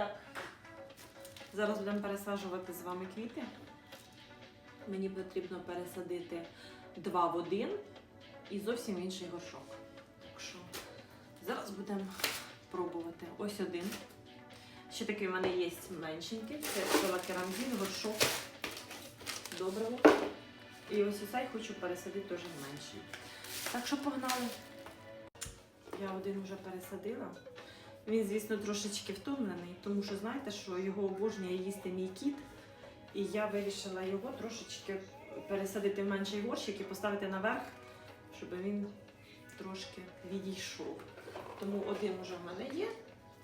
Так. Зараз будемо пересаджувати з вами квіти. Мені потрібно пересадити два в один і зовсім інший горшок. Так що зараз будемо пробувати. Ось один. Ще такий в мене є меншенький. Це філокерамзін, горшок. Доброго. І ось цей хочу пересадити теж менший. Так що погнали. Я один вже пересадила. Він, звісно, трошечки втомлений, тому що знаєте, що його обожнює їсти мій кіт. І я вирішила його трошечки пересадити в менший горщик і поставити наверх, щоб він трошки відійшов. Тому один вже в мене є.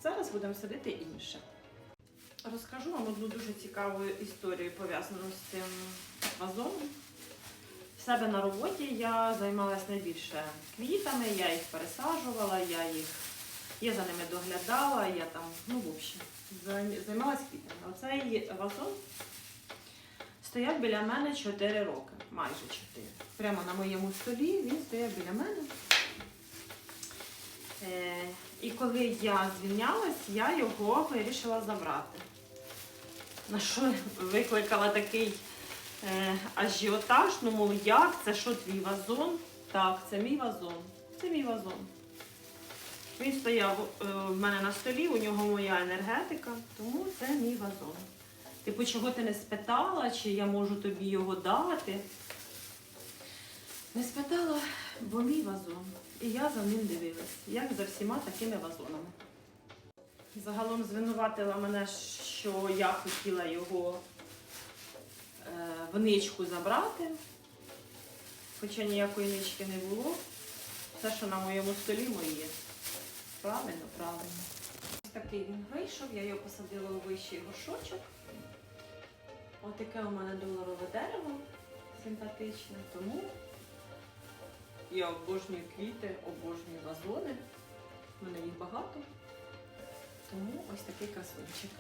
Зараз будемо садити інше. Розкажу вам одну дуже цікаву історію пов'язану з цим вазоном. В себе на роботі я займалася найбільше квітами, я їх пересаджувала, я їх я за ними доглядала, я там, ну, в общем, зай- займалась квітами. Оцей вазон стояв біля мене 4 роки, майже 4. Прямо на моєму столі він стояв біля мене. Е, і коли я звільнялась, я його вирішила забрати. На що викликала такий е, ажіотаж, ну мов як, це що твій вазон? Так, це мій вазон. Це мій вазон. Він стояв е, в мене на столі, у нього моя енергетика, тому це мій вазон. Типу, чого ти не спитала, чи я можу тобі його дати? Не спитала, бо мій вазон. І я за ним дивилась, як за всіма такими вазонами. Загалом звинуватила мене, що я хотіла його е, в ничку забрати, хоча ніякої нички не було. Все, що на моєму столі моє. Правильно, правильно. Ось такий він вийшов, я його посадила у вищий горшочок. Отаке у мене доларове дерево симпатичне, тому я обожнюю квіти, обожнюю вазони. У мене їх багато. Тому ось такий красунчик.